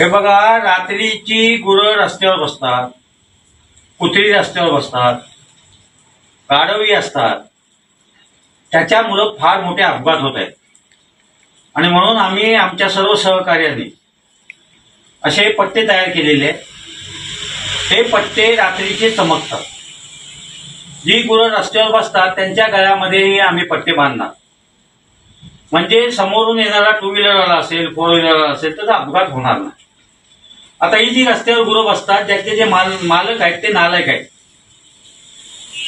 हे बघा रात्रीची गुरं रस्त्यावर बसतात कुत्री रस्त्यावर बसतात गाढवी असतात. त्याच्यामुळं फार मोठे अपघात होत आहेत. आणि म्हणून आम्ही आमच्या सर्व सहकार्याने असे पट्टे तयार केलेले आहेत. हे पट्टे रात्रीचे चमकतात. जी गुरं रस्त्यावर बसतात त्यांच्या गळ्यामध्येही आम्ही पट्टे बांधणार. म्हणजे समोरून येणारा टू व्हीलरवाला असेल फोर व्हीलरवाला असेल तर अपघात होणार नाही. आता ही जी रस्त्यावर गुरं बसतात ज्याचे जे माल मालक आहेत ते नालक आहेत.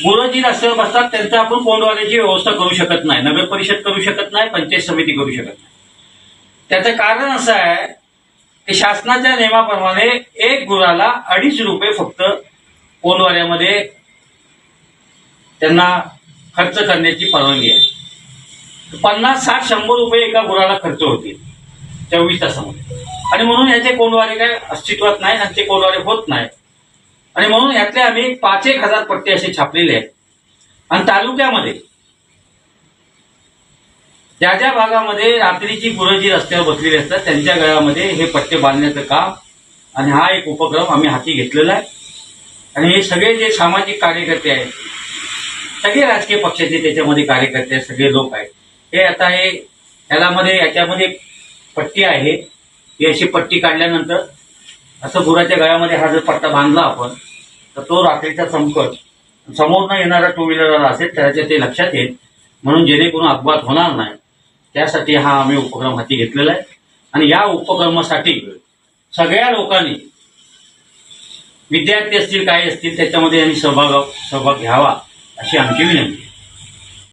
गुरं जी रस्त्यावर बसतात त्यांचं आपण कोंडवाल्याची व्यवस्था करू शकत नाही नगर परिषद करू शकत नाही पंचायत समिती करू शकत नाही. त्याचं कारण असं आहे की शासनाच्या नियमाप्रमाणे एक गुराला अडीच रुपये फक्त कोंडवाऱ्यामध्ये त्यांना खर्च करण्याची परवानगी आहे. पन्नास साठ शंभर रुपये एका गुराला खर्च होतील. चोवीस तासामध्ये. आणि म्हणून याचे कोंडवारे काय अस्तित्वात नाही आणि ते कोंडवारे होत नाही. आणि म्हणून यातले आम्ही पाच एक हजार पट्टे असे छापलेले आहेत. आणि तालुक्यामध्ये ज्या ज्या भागामध्ये रात्रीची गुरं जी रस्त्यावर बसलेली असतात त्यांच्या गळ्यामध्ये हे पट्टे बांधण्याचं काम आणि हा एक उपक्रम आम्ही हाती घेतलेला आहे. आणि हे सगळे जे सामाजिक कार्यकर्ते आहेत सगळे राजकीय पक्षाचे त्याच्यामध्ये कार्यकर्ते आहेत, सगळे लोक आहेत. हे आता हे याच्यामध्ये याच्यामध्ये पट्टी आहे. ही अशी पट्टी काढल्यानंतर असं गुराच्या गळ्यामध्ये हा जर पट्टा बांधला आपण तर तो रात्रीचा चमकत समोरनं येणारा टू व्हीलर असेल त्याच्या ते लक्षात येईल. म्हणून जेणेकरून अपघात होणार नाही. त्यासाठी हा आम्ही उपक्रम हाती घेतलेला आहे. आणि या उपक्रमासाठी सगळ्या लोकांनी विद्यार्थी असतील काही असतील त्याच्यामध्ये यांनी सहभाग सहभाग घ्यावा अशी आमची विनंती